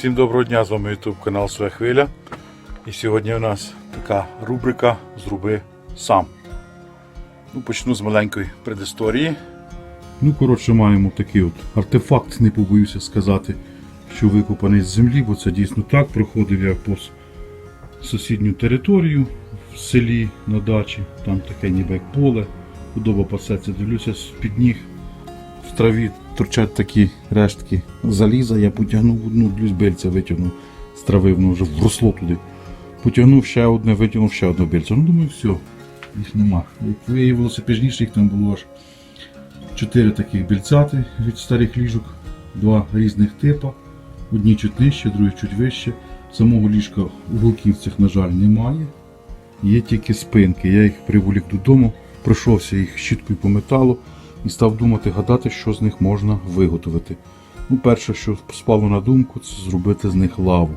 Всім доброго дня, з вами YouTube канал Своя Хвиля. І сьогодні у нас така рубрика Зроби сам. Ну, почну з маленької предісторії. Ну, коротше, маємо такий от артефакт, не побоюся сказати, що викопаний з землі, бо це дійсно так. Проходив я по сусідню територію в селі на дачі, там таке ніби як поле, худоба пасеться, дивлюся з-під ніг в траві торчать такі рештки заліза, я потягнув одну люзбельця, витягнув з трави, воно вже вросло туди. Потягнув ще одне, витягнув ще одне бельце. Ну думаю, все, їх нема. Як виявилося пізніше, їх там було аж чотири таких бельцяти від старих ліжок, два різних типу. Одні чуть нижче, другі чуть вище. Самого ліжка уголків цих, на жаль, немає. Є тільки спинки. Я їх приволік додому, пройшовся їх щіткою по металу і став думати, гадати, що з них можна виготовити. Ну, перше, що спало на думку, це зробити з них лаву.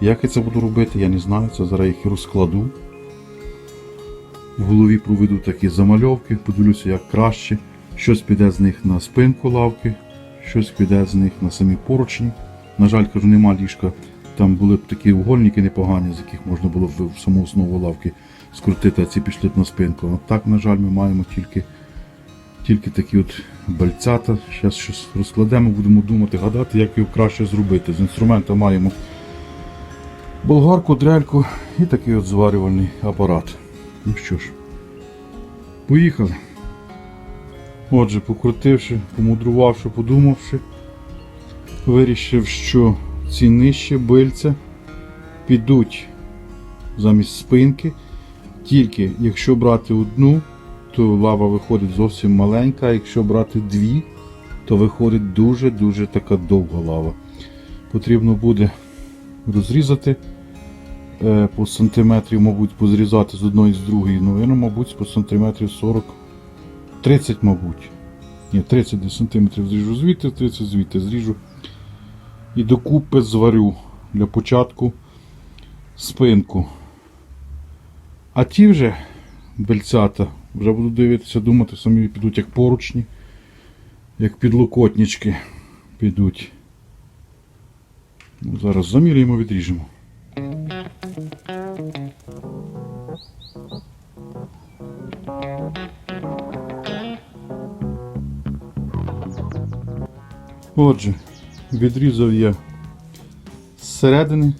Як я це буду робити, я не знаю. Це зараз їх і розкладу. В голові проведу такі замальовки, подивлюся, як краще. Щось піде з них на спинку лавки, щось піде з них на самі поручні. На жаль, кажу, нема ліжка. Там були б такі угольники непогані, з яких можна було б в саму основу лавки скрутити, а ці пішли б на спинку. От так, на жаль, ми маємо тільки тільки такі от бальцята. Зараз щось розкладемо, будемо думати, гадати, як його краще зробити. З інструмента маємо болгарку, дрельку і такий от зварювальний апарат. Ну що ж, поїхали. Отже, покрутивши, помудрувавши, подумавши, вирішив, що ці нижчі бильця підуть замість спинки, тільки якщо брати одну, лава виходить зовсім маленька, а якщо брати дві, то виходить дуже-дуже така довга лава. Потрібно буде розрізати е, по сантиметрів, мабуть, позрізати з одної з другої. Ну, мабуть, по сантиметрів 40, 30, мабуть. Ні, 30 десь сантиметрів зріжу звідти, 30 звідти зріжу. І докупи зварю для початку спинку. А ті вже бельцята. Вже буду дивитися, думати, самі підуть як поручні, як підлокотнички підуть. Ну, зараз заміряємо, відріжемо. Отже, відрізав я зсередини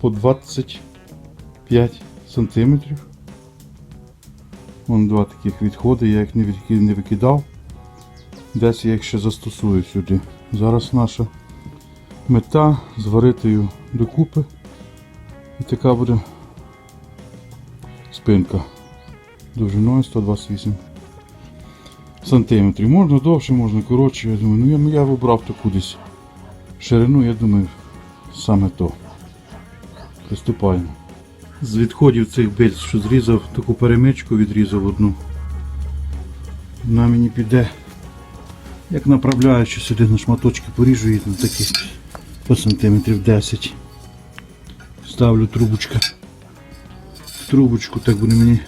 по 25 сантиметрів. Вон два таких відходи, я їх не, викидав. Десь я їх ще застосую сюди. Зараз наша мета зварити її докупи. І така буде спинка довжиною 128 сантиметрів. Можна довше, можна коротше. Я думаю, ну я, я вибрав таку десь ширину, я думаю, саме то. Приступаємо. З відходів цих бельць, що зрізав, таку перемичку відрізав одну. Вона мені піде, як направляючи сюди на шматочки, поріжу її на такі по сантиметрів 10. Ставлю трубочка. Трубочку, так буде мені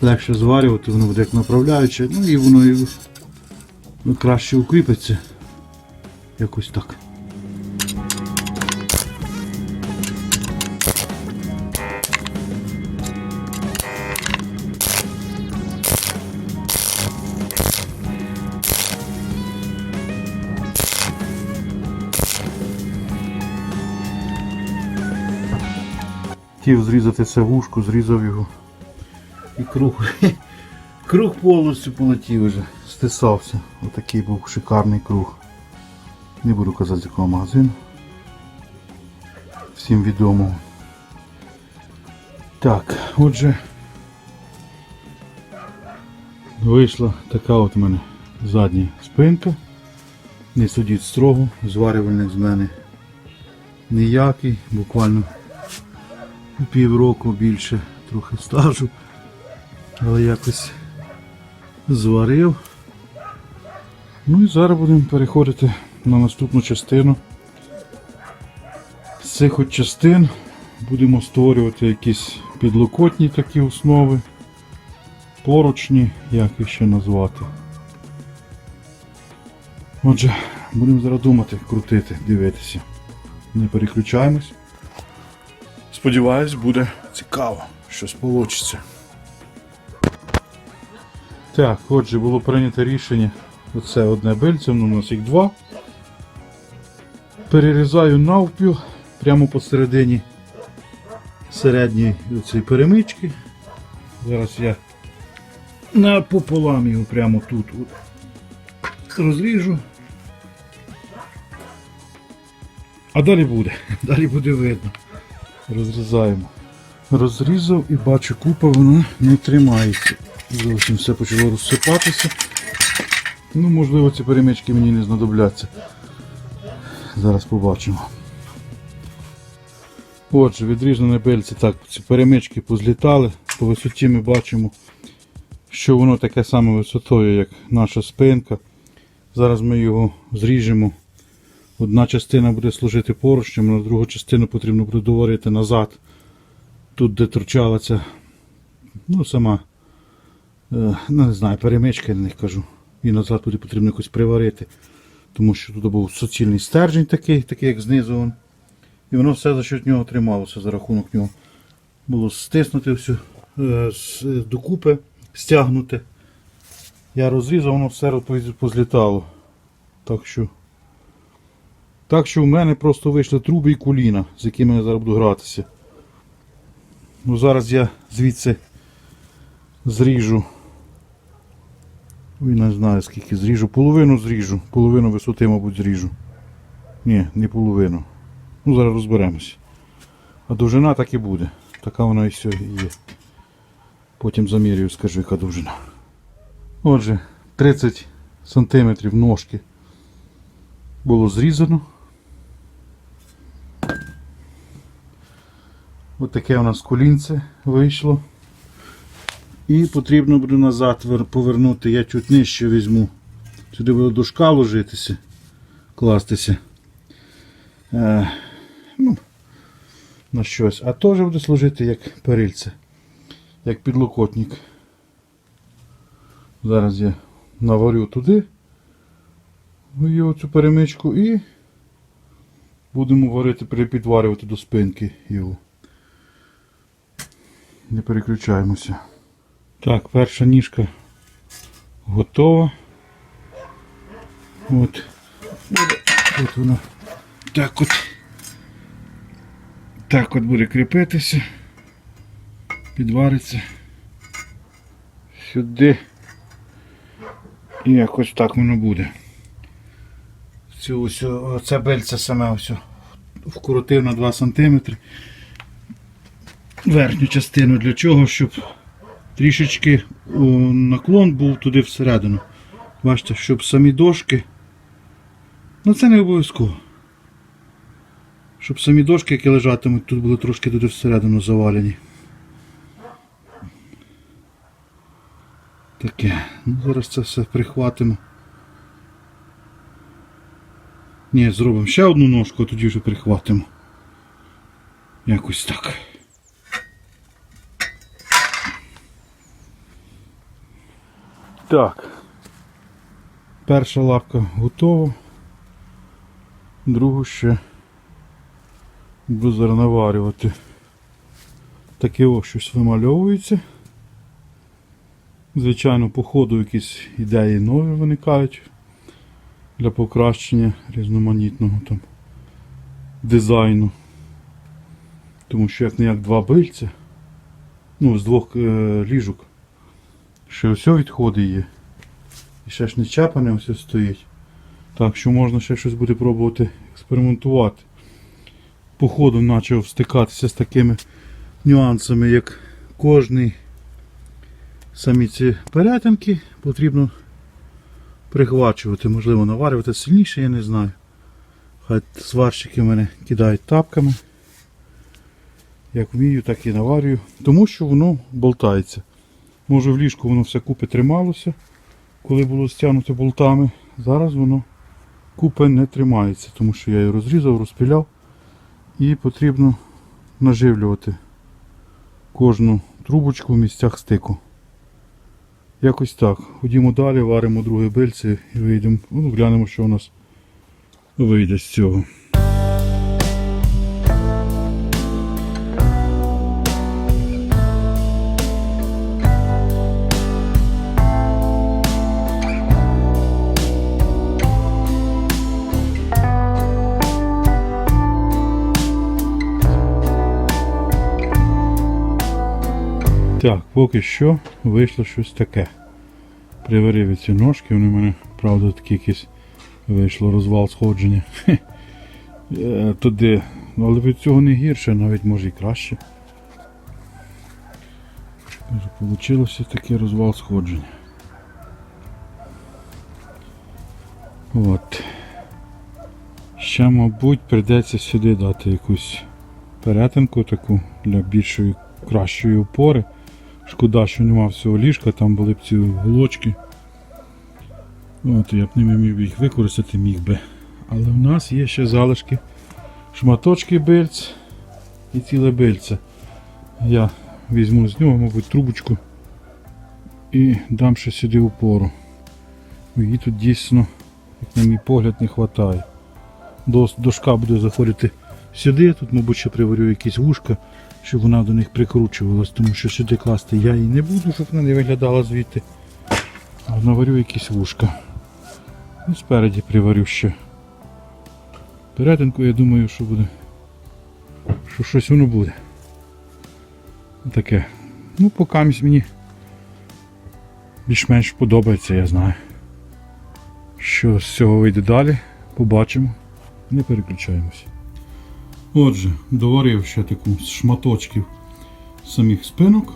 легше зварювати, воно буде як направляюче, ну і воно і ну, краще укріпиться. Якось так. Хотів зрізати це вушко, зрізав його. І круг. Круг повністю полетів вже, стисався. Отакий був шикарний круг. Не буду казати з якого магазину. Всім відомого. Так, отже. Вийшла така от у мене задня спинка. Не судіть строго, зварювальник з мене ніякий, буквально півроку більше трохи стажу, але якось зварив. Ну і зараз будемо переходити на наступну частину. З цих от частин будемо створювати якісь підлокотні такі основи, поручні, як їх ще назвати. Отже, будемо зараз думати, крутити, дивитися. Не переключаємось. Сподіваюсь, буде цікаво, щось вийде. Так, отже, було прийнято рішення. Оце одне бильце, воно у нас їх два. Перерізаю навпіл прямо посередині середньої цієї перемички. Зараз я напополам його прямо тут розріжу. А далі буде. Далі буде видно. Розрізаємо. Розрізав і бачу, купа воно не тримається. Зовсім все почало розсипатися. Ну, можливо, ці перемички мені не знадобляться. Зараз побачимо. Отже, відрізане бельці, так, ці перемички позлітали. По висоті ми бачимо, що воно таке саме висотою, як наша спинка. Зараз ми його зріжемо. Одна частина буде служити поручнем, а другу частину потрібно буде доварити назад. Тут, де торчала ця, ну, сама, е, ну, не знаю, перемичка, я на них кажу. І назад буде потрібно якось приварити. Тому що тут був суцільний стержень такий, такий як знизу. І воно все за счет нього трималося, за рахунок нього. Було стиснути все е, докупи, стягнути. Я розрізав, воно все позлітало. Так що. Так що в мене просто вийшли труби і коліна, з якими я зараз буду гратися. Ну, зараз я звідси зріжу. Ой, не знаю скільки зріжу. Половину зріжу, половину висоти, мабуть, зріжу. Ні, не половину. Ну, зараз розберемось. А довжина так і буде. Така вона і все є. Потім замірюю, скажу, яка довжина. Отже, 30 см ножки було зрізано. Ось таке у нас колінце вийшло. І потрібно буде назад повернути. Я чуть нижче візьму. Сюди буде дошка ложитися, кластися. Е, ну, на щось. А теж буде служити як перильце, як підлокотник. Зараз я наварю туди в цю перемичку і будемо варити, перепідварювати до спинки його. Не переключаємося. Так, перша ніжка готова. От. От вона. Так от. Так от буде кріпитися. Підвариться. Сюди. І якось так воно буде. Цю ось, це бельце саме ось о, вкоротив на 2 см. Верхню частину для чого, щоб трішечки наклон був туди всередину. Бачите, щоб самі дошки. Ну це не обов'язково. Щоб самі дошки, які лежатимуть, тут були трошки туди всередину завалені. Таке. Ну, зараз це все прихватимо. Ні, зробимо ще одну ножку, а тоді вже прихватимо. Якось так. Так. Перша лапка готова. Другу ще буду зараз наварювати. Таке ось щось вимальовується. Звичайно, по ходу якісь ідеї нові виникають для покращення різноманітного там дизайну. Тому що як не як два бильця, ну, з двох е, ліжок, ще все відходи є. І ще ж не чапане все стоїть. Так що можна ще щось буде пробувати експериментувати. По ходу почав стикатися з такими нюансами, як кожний самі ці перетинки потрібно прихвачувати, можливо, наварювати сильніше, я не знаю. Хай сварщики мене кидають тапками. Як вмію, так і наварюю. Тому що воно болтається. Може в ліжку воно все купи трималося, коли було стягнуто болтами. Зараз воно купи не тримається, тому що я її розрізав, розпіляв і потрібно наживлювати кожну трубочку в місцях стику. Якось так. Ходімо далі, варимо друге бильце і вийдемо. Ну, глянемо, що у нас вийде з цього. Так, поки що вийшло щось таке. Приварив ці ножки, вони в мене, правда, такі якісь вийшло розвал сходження. Е, Туди. Але від цього не гірше, навіть може і краще. Получилося такий розвал сходження. От. Ще, мабуть, прийдеться сюди дати якусь перетинку таку для більшої, кращої опори. Шкода, що нема всього ліжка, там були б ці голочки. От, я б ними міг їх використати міг би. Але в нас є ще залишки шматочки бильць і ціле бильце. Я візьму з нього, мабуть, трубочку і дам ще сюди опору. Її тут дійсно, як на мій погляд, не вистачає. Дошка буде заходити сюди, тут, мабуть, ще приварю якісь вушка, щоб вона до них прикручувалась, тому що сюди класти я її не буду, щоб вона не виглядала звідти. А наварю якісь вушка. І спереді приварю ще. Перетинку я думаю, що буде. Що щось воно буде. Таке. Ну, поки мені більш-менш подобається, я знаю. Що з цього вийде далі, побачимо. Не переключаємося. Отже, доварив ще таку з шматочків самих спинок.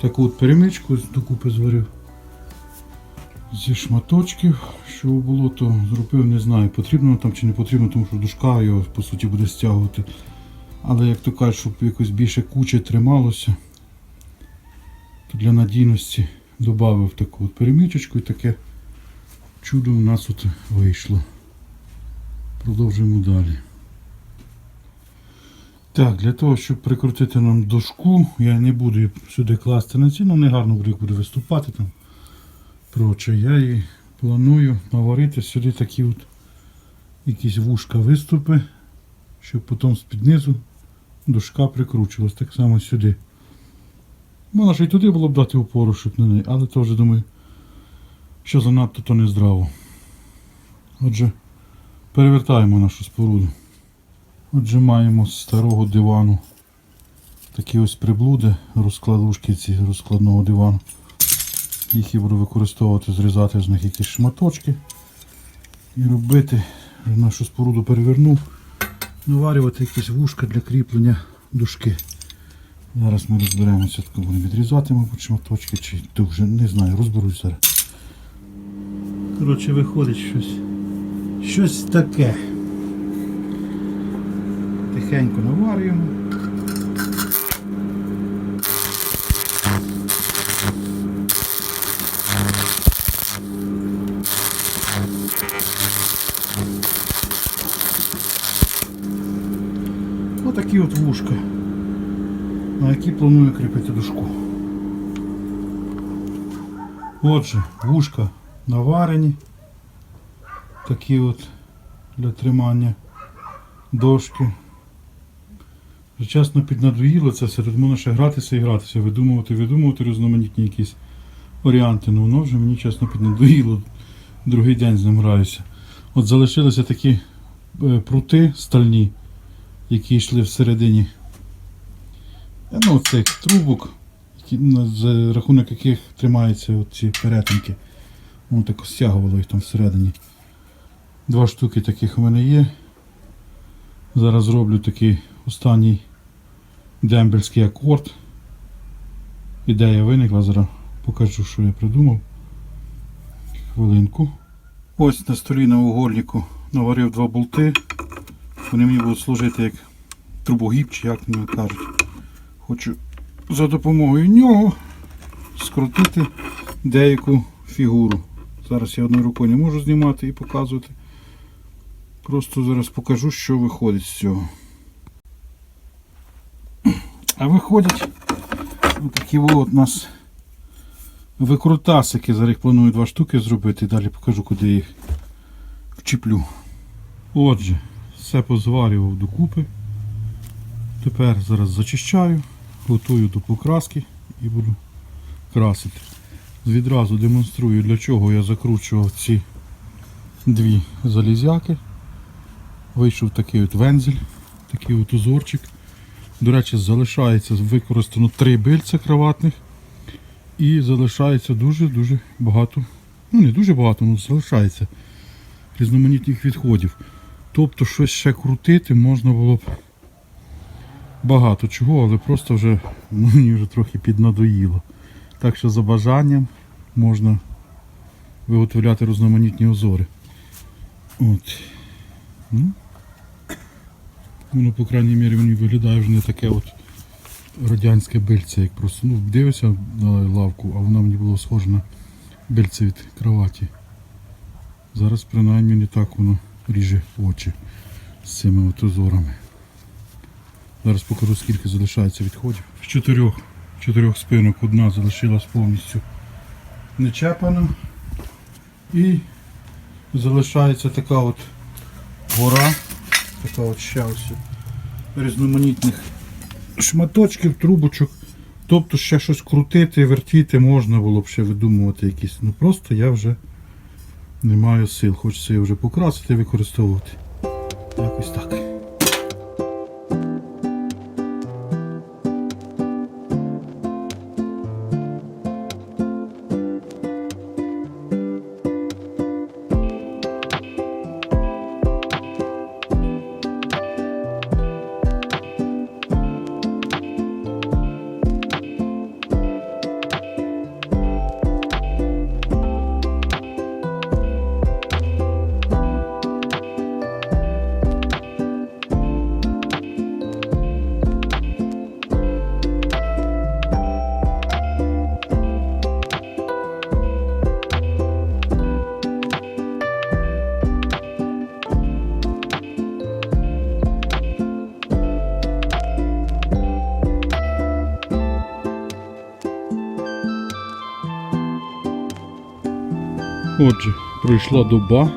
Таку от перемичку докупи зварив. Зі шматочків, що було, то зробив, не знаю, потрібно там чи не потрібно, тому що дужка його по суті буде стягувати. Але як то кажуть, щоб якось більше кучі трималося, то для надійності додав таку от перемічечку і таке чудо у нас тут вийшло. Продовжуємо далі. Так, для того, щоб прикрутити нам дошку, я не буду сюди класти на ціну, не гарно буде, буде виступати там. Проче, я її планую наварити сюди такі от якісь вушка виступи, щоб потім з-під низу дошка прикручувалась так само сюди. Можна ж і туди було б дати опору, щоб на неї, але теж думаю, що занадто то не здраво. Отже, перевертаємо нашу споруду. Отже, маємо з старого дивану такі ось приблуди, розкладушки ці розкладного дивану. Їх я буду використовувати, зрізати з них якісь шматочки і робити, нашу споруду перевернув, наварювати якісь вушка для кріплення дужки. Зараз ми розберемося, тако будемо відрізати, мабуть, шматочки, чи дуже, не знаю, розберусь зараз. Коротше, виходить щось. Щось таке. Тихенько наварюємо. Отакі от вушка, на які планую кріпити дужку. Отже, вушка наварені. Такі от для тримання дошки. Вже чесно піднадоїло це все. Тут можна гратися і гратися, видумувати, видумувати різноманітні якісь варіанти. Ну воно вже мені чесно піднадоїло. Другий день з ним граюся. От залишилися такі е, прути стальні, які йшли всередині. е, Ну, цих трубок, які, ну, за рахунок яких тримаються ці перетинки. Воно так стягувало їх там всередині. Два штуки таких у мене є. Зараз зроблю такий останній дембельський акорд. Ідея виникла, зараз покажу, що я придумав. Хвилинку. Ось на столі на угольнику наварив два болти. Вони мені будуть служити як трубогіб, чи як мені кажуть. Хочу за допомогою нього скрутити деяку фігуру. Зараз я одною рукою не можу знімати і показувати. Просто зараз покажу, що виходить з цього. А виходять такі от у нас викрутасики. Зараз їх планую два штуки зробити. Далі покажу, куди їх вчіплю. Отже, все позварював докупи. Тепер зараз зачищаю, готую до покраски і буду красити. Відразу демонструю, для чого я закручував ці дві залізяки. Вийшов такий от вензель, такий от узорчик. До речі, залишається використано три бильця кроватних. І залишається дуже-дуже багато. Ну не дуже багато, але залишається різноманітних відходів. Тобто щось ще крутити можна було б багато чого, але просто вже ну, мені вже трохи піднадоїло. Так що за бажанням можна виготовляти різноманітні озори. От. Ну, воно, по крайній мірі, мені виглядає вже не таке от радянське бильце, як просто ну, дивишся на лавку, а воно мені було схоже на бильце від кроваті. Зараз принаймні не так воно ріже очі з цими от узорами. Зараз покажу скільки залишається відходів. З чотирьох, чотирьох спинок одна залишилась повністю нечепана. І залишається така от гора, така от ще різноманітних шматочків, трубочок. Тобто ще щось крутити, вертіти можна було б ще видумувати якісь. Ну просто я вже не маю сил. Хочеться її вже покрасити використовувати. Якось так. Отже, пройшла доба,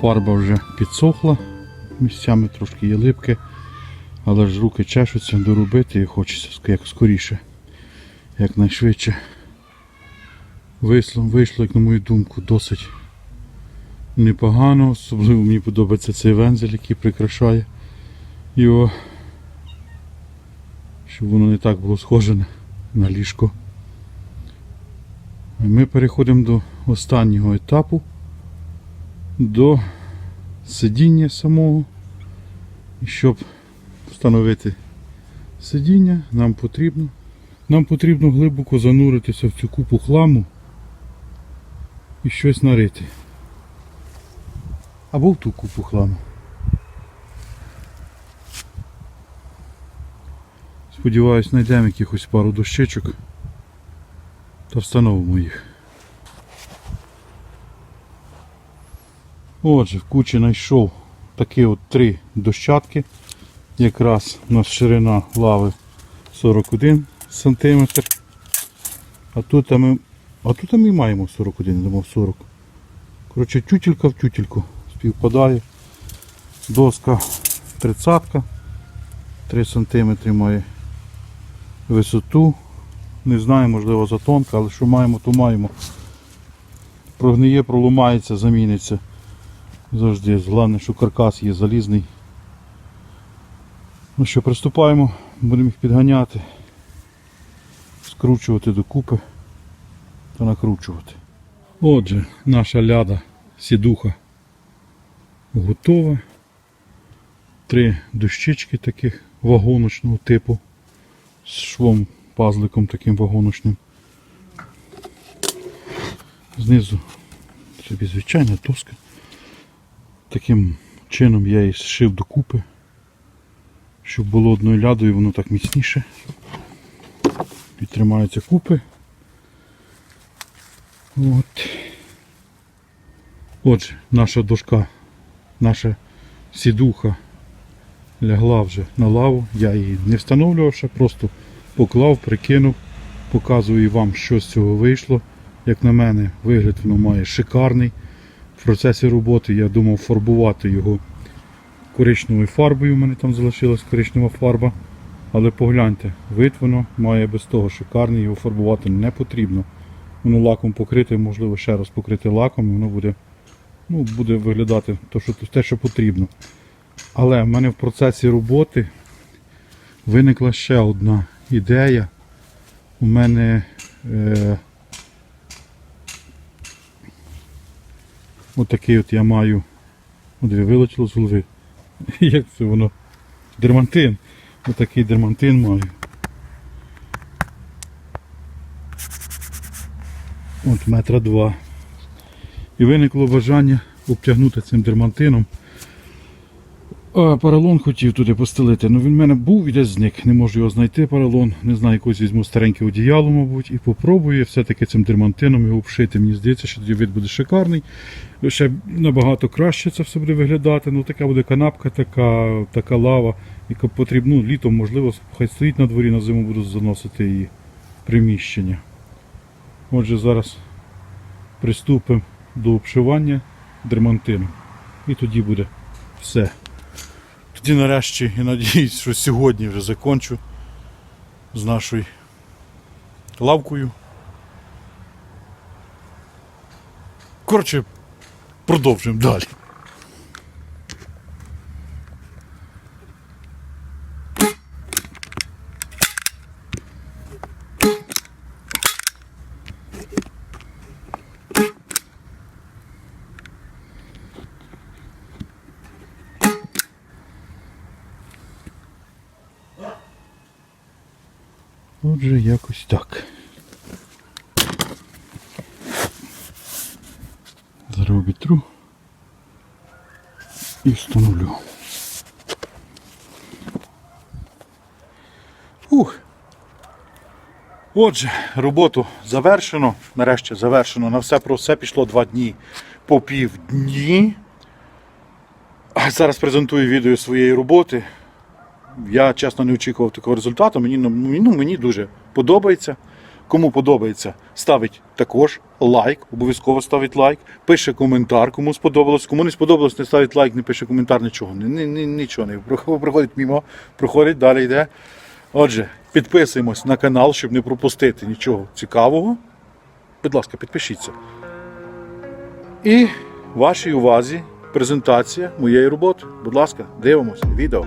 фарба вже підсохла, місцями трошки є липке, але ж руки чешуться доробити і хочеться як скоріше, якнайшвидше. Вийшло, вийшло, як на мою думку, досить непогано. Особливо мені подобається цей вензель, який прикрашає його, щоб воно не так було схоже на ліжко. Ми переходимо до останнього етапу, до сидіння самого. І щоб встановити сидіння, нам потрібно, нам потрібно глибоко зануритися в цю купу хламу і щось нарити. Або в ту купу хламу. Сподіваюсь, знайдемо якихось пару дощечок та встановимо їх. Отже, в кучі знайшов такі от три дощатки. Якраз у нас ширина лави 41 см. А тут ми, а тут ми маємо 41, думав 40. Коротше, тютелька в тютельку співпадає. Доска 30 3 см має висоту. Не знаю, можливо затонка, але що маємо, то маємо. Прогниє, проломається, заміниться. Завжди. Головне, що каркас є залізний. Ну що, приступаємо, будемо їх підганяти, скручувати докупи та накручувати. Отже, наша ляда сідуха готова. Три дощечки таких вагоночного типу з швом пазликом таким вагоночним. Знизу собі звичайна доска. Таким чином я її зшив докупи, щоб було одною лядою, воно так міцніше. Підтримаються купи. От. Отже, наша дошка, наша сідуха лягла вже на лаву. Я її не встановлював ще, просто поклав, прикинув, показую вам, що з цього вийшло. Як на мене, вигляд воно має шикарний. В процесі роботи я думав фарбувати його коричневою фарбою. У мене там залишилась коричнева фарба. Але погляньте, вид воно має без того шикарний, його фарбувати не потрібно. Воно лаком покрите, можливо, ще раз покрити лаком, і воно буде, ну, буде виглядати то, що, те, що потрібно. Але в мене в процесі роботи виникла ще одна ідея. У мене е, отакий от я маю. От вилетіло з голови. Як це воно? Дермантин. Отакий дермантин маю. От метра два. І виникло бажання обтягнути цим дермантином. А, поролон хотів туди постелити. Ну він в мене був і десь зник. Не можу його знайти поролон. Не знаю, якось візьму стареньке одіяло, мабуть, і попробую все-таки цим дермантином його обшити. Мені здається, що тоді вид буде шикарний. Ще набагато краще це все буде виглядати. Ну така буде канапка, така, така лава, яка потрібно ну, літом, можливо, хай стоїть на дворі, на зиму буду заносити її приміщення. Отже, зараз приступимо до обшивання дермантину. І тоді буде все. Тоді нарешті і надіюсь, що сьогодні вже закончу з нашою лавкою. Коротше, продовжуємо далі. Отже, якось так. Зараз обітру і встановлю. Ух. Отже, роботу завершено. Нарешті завершено. На все про все пішло два дні по півдні. Зараз презентую відео своєї роботи. Я чесно не очікував такого результату. Мені, ну, ну, мені дуже подобається. Кому подобається, ставить також лайк, обов'язково ставить лайк, пише коментар, кому сподобалось. Кому не сподобалось, не ставить лайк, не пише коментар, нічого. Ні, ні, ні, нічого не Прохо- проходить мімо, проходить, далі йде. Отже, підписуємось на канал, щоб не пропустити нічого цікавого. Будь ласка, підпишіться. І вашій увазі презентація моєї роботи. Будь ласка, дивимося відео.